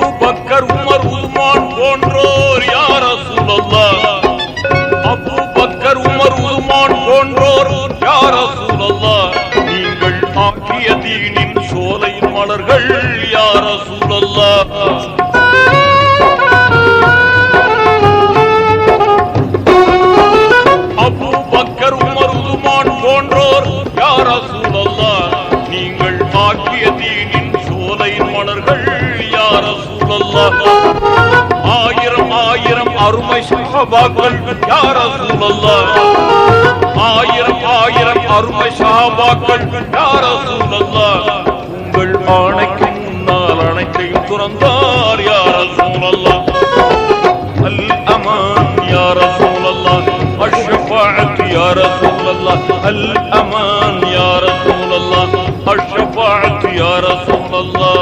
Abu Bakr Umar Uthman போன்றோர் யார சூழல்லா அபு பக்கர் உமர் உதுமான் போன்றோர் யார சூழல்லா நீங்கள் ஆக்கிய தீனின் சோலை மலர்கள் யார சூழல்லா அபூ பக்கர் உமர் உஸ்மான் போன்றோர் யார சூழல்லா நீங்கள் ஆக்கிய தீனின் சோலை மலர்கள் Resulallah ஆயிரம் ஆயிரம் அருமை சஹாபாக்கள் யா ரசூலல்லா ஆயிரம் ஆயிரம் அருமை சஹாபாக்கள் யா ரசூலல்லா உங்கள் ஆணைக்கு முன்னால் அனைத்தையும் துறந்தார் யா ரசூலல்லா அல் அமான் யா ரசூலல்லா அஷ்ஷஃபாஅத் யா ரசூலல்லா அல் அமான் யா ரசூலல்லா அஷ்ஷஃபாஅத் யா ரசூலல்லா